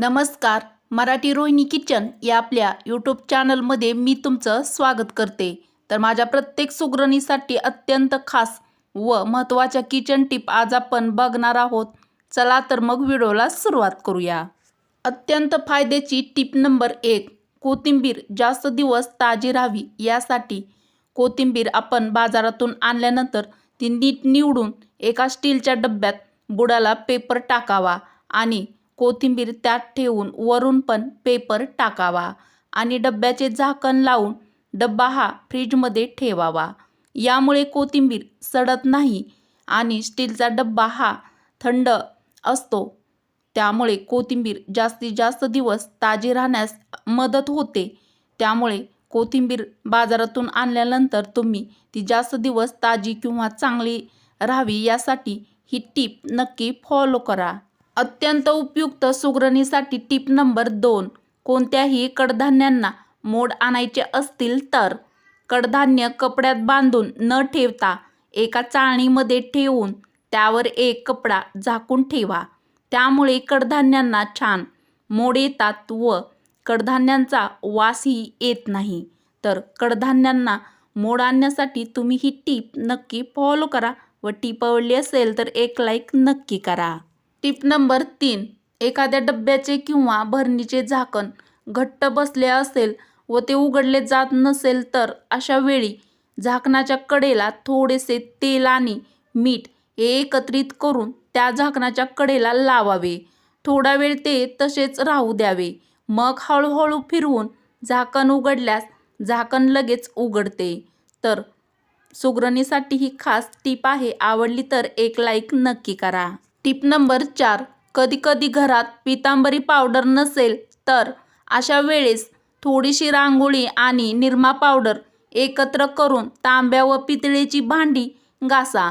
नमस्कार. मराठी रोहिणी किचन या आपल्या यूट्यूब चॅनलमध्ये मी तुमचं स्वागत करते. तर माझ्या प्रत्येक सुगरणीसाठी अत्यंत खास व महत्त्वाच्या किचन टिप आज आपण बघणार आहोत. चला तर मग व्हिडिओला सुरुवात करूया. अत्यंत फायद्याची टिप नंबर एक कोथिंबीर जास्त दिवस ताजी राहावी यासाठी कोथिंबीर आपण बाजारातून आणल्यानंतर ती नीट निवडून एका स्टीलच्या डब्यात बुडाला पेपर टाकावा आणि कोथिंबीर त्यात ठेवून वरून पण पेपर टाकावा आणि डब्याचे झाकण लावून डब्बा हा फ्रीजमध्ये ठेवावा. यामुळे कोथिंबीर सडत नाही आणि स्टीलचा डब्बा हा थंड असतो. त्यामुळे कोथिंबीर जास्तीत जास्त दिवस ताजी राहण्यास मदत होते. त्यामुळे कोथिंबीर बाजारातून आणल्यानंतर तुम्ही ती जास्त दिवस ताजी किंवा चांगली राहावी यासाठी ही टीप नक्की फॉलो करा. अत्यंत उपयुक्त सुगरणीसाठी टीप नंबर दोन. कोणत्याही कडधान्यांना मोड आणायचे असतील तर कडधान्य कपड्यात बांधून न ठेवता एका चाळणीमध्ये ठेवून त्यावर एक कपडा झाकून ठेवा. त्यामुळे कडधान्यांना छान मोड येतात व कडधान्यांचा वासही येत नाही. तर कडधान्यांना मोड आणण्यासाठी तुम्ही ही टीप नक्की फॉलो करा व टीप आवडली असेल तर एक लाईक नक्की करा. टिप नंबर तीन एखाद्या डब्याचे किंवा भरणीचे झाकण घट्ट बसले असेल व ते उघडले जात नसेल तर अशा वेळी झाकणाच्या कडेला थोडेसे तेल आणि मीठ हे एकत्रित करून त्या झाकणाच्या कडेला लावावे. थोडा वेळ ते तसेच राहू द्यावे. मग हळूहळू फिरवून झाकण उघडल्यास झाकण लगेच उघडते. तर सुगरणीसाठी ही खास टीप आहे. आवडली तर एक लाईक नक्की करा. टीप नंबर चार कधीकधी घरात पितांबरी पावडर नसेल तर अशा वेळेस थोडीशी रांगोळी आणि निरमा पावडर एकत्र करून तांब्या व पितळेची भांडी घासा.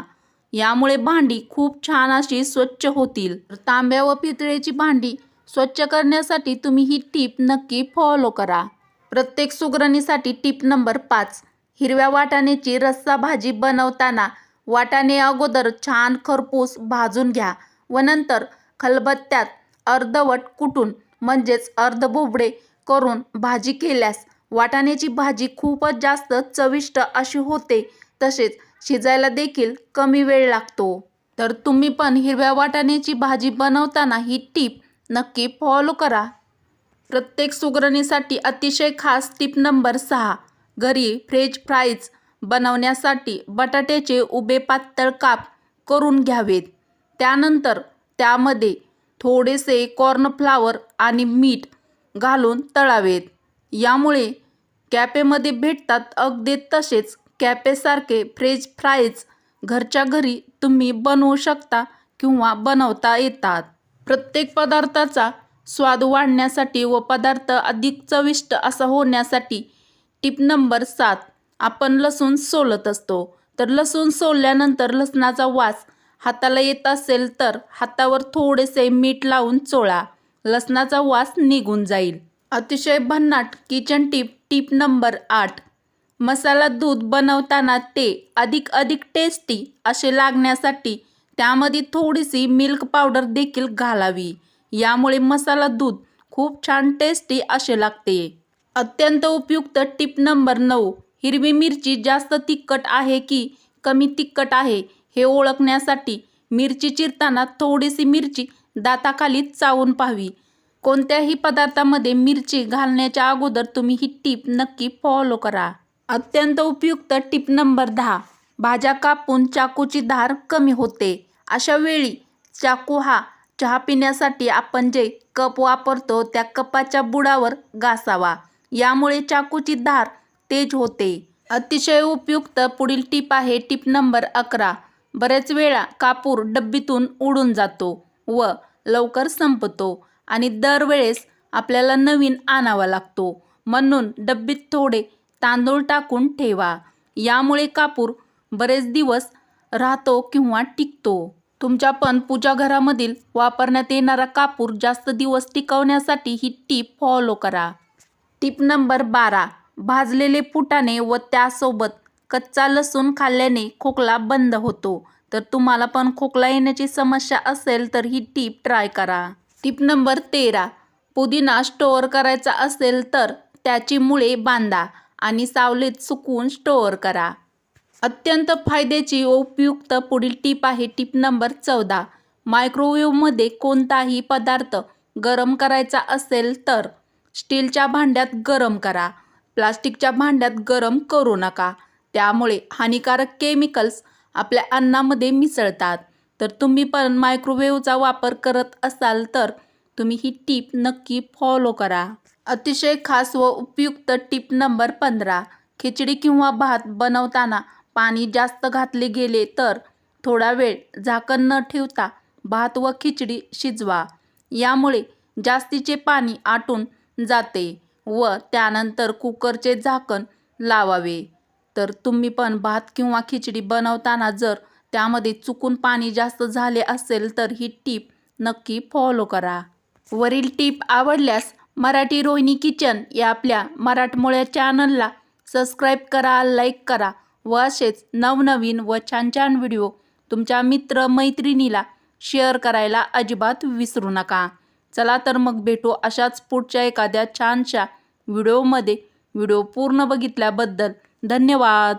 यामुळे भांडी खूप छान अशी स्वच्छ होतील. तांब्या व पितळेची भांडी स्वच्छ करण्यासाठी तुम्ही ही टीप नक्की फॉलो करा. प्रत्येक सुगरणीसाठी टीप नंबर पाच हिरव्या वाटाण्याची रस्सा भाजी बनवताना वाटाणे अगोदर छान खरपूस भाजून घ्या. व नंतर खलबत्त्यात अर्धवट कुटून म्हणजेच अर्धबोबडे करून भाजी केल्यास वाटाण्याची भाजी खूपच जास्त चविष्ट अशी होते तसेच शिजायला देखील कमी वेळ लागतो. तर तुम्ही पण हिरव्या वाटाण्याची भाजी बनवताना ही टीप नक्की फॉलो करा. प्रत्येक सुगरणीसाठी अतिशय खास टीप नंबर सहा घरी फ्रेंच फ्राईज बनवण्यासाठी बटाट्याचे उभे पातळ काप करून घ्यावेत. त्यानंतर त्यामध्ये थोडेसे कॉर्नफ्लावर आणि मीठ घालून तळावेत. यामुळे कॅपेमध्ये भेटतात अगदी तसेच कॅपेसारखे फ्रेंच फ्राईज घरच्या घरी तुम्ही बनवू शकता किंवा बनवता येतात. प्रत्येक पदार्थाचा स्वाद वाढण्यासाठी व पदार्थ अधिक चविष्ट असा होण्यासाठी टिप नंबर सात आपण लसूण सोलत असतो. तर लसूण सोलल्यानंतर लसणाचा वास हाताला येत असेल तर हातावर थोडेसे मीठ लावून चोळा. लसणाचा वास निघून जाईल. अतिशय भन्नाट किचन टिप टिप नंबर आठ. मसाला दूध बनवताना ते अधिक अधिक टेस्टी असे लागण्यासाठी त्यामध्ये थोडीशी मिल्क पावडर देखील घालावी. यामुळे मसाला दूध खूप छान टेस्टी असे लागते. अत्यंत उपयुक्त टिप नंबर नऊ. हिरवी मिरची जास्त तिखट आहे की कमी तिखट आहे? हे ओळखण्यासाठी मिरची चिरताना थोडीशी मिरची दाताखाली चावून पाहावी. कोणत्याही पदार्थामध्ये मिरची घालण्याच्या अगोदर तुम्ही ही टीप नक्की फॉलो करा. अत्यंत उपयुक्त टीप नंबर दहा. भाज्या कापून चाकूची धार कमी होते. अशा वेळी चाकू हा चहा पिण्यासाठी आपण जे कप वापरतो त्या कपाच्या बुडावर घासावा. यामुळे चाकूची धार तेज होते. अतिशय उपयुक्त पुढील टीप आहे टीप नंबर अकरा. बऱ्याच वेळा कापूर डब्बीतून उडून जातो व लवकर संपतो आणि दरवेळेस आपल्याला नवीन आणावा लागतो. म्हणून डब्बीत थोडे तांदूळ टाकून ठेवा. यामुळे कापूर बरेच दिवस राहतो किंवा टिकतो. तुमच्या पण पूजाघरामधील वापरण्यात येणारा कापूर जास्त दिवस टिकवण्यासाठी ही टीप फॉलो करा. टीप नंबर बारा. भाजलेले फुटाणे व त्यासोबत कच्चा लसूण खाल्ल्याने खोकला बंद होतो. तर तुम्हाला पण खोकला येण्याची समस्या असेल तर ही टीप ट्राय करा. टीप नंबर तेरा. पुदिना स्टोअर करायचा असेल तर त्याची मुळे बांधा आणि सावलीत सुकवून स्टोअर करा. अत्यंत फायद्याची व उपयुक्त पुढील टीप आहे टीप नंबर चौदा. मायक्रोवेव्हमध्ये कोणताही पदार्थ गरम करायचा असेल तर स्टीलच्या भांड्यात गरम करा. प्लास्टिकच्या भांड्यात गरम करू नका. त्यामुळे हानिकारक केमिकल्स आपल्या अन्नामध्ये मिसळतात. तर तुम्ही पण मायक्रोवेव्हचा वापर करत असाल तर तुम्ही ही टीप नक्की फॉलो करा. अतिशय खास व उपयुक्त टीप नंबर पंधरा खिचडी किंवा भात बनवताना पाणी जास्त घातले गेले तर थोडा वेळ झाकण न ठेवता भात व खिचडी शिजवा. यामुळे जास्तीचे पाणी आटून जाते व त्यानंतर कुकरचे झाकण लावावे. तर तुम्ही पण भात किंवा खिचडी बनवताना जर त्यामध्ये चुकून पाणी जास्त झाले असेल तर ही टीप नक्की फॉलो करा. वरील टीप आवडल्यास मराठी रोहिणी किचन या आपल्या मराठमोळ्या चॅनलला सबस्क्राईब करा लाईक करा व असेच नवनवीन व छान छान व्हिडिओ तुमच्या मित्र मैत्रिणीला शेअर करायला अजिबात विसरू नका. चला तर मग भेटू अशाच पुढच्या एखाद्या छानशा व्हिडिओमध्ये व्हिडिओ पूर्ण बघितल्याबद्दल धन्यवाद.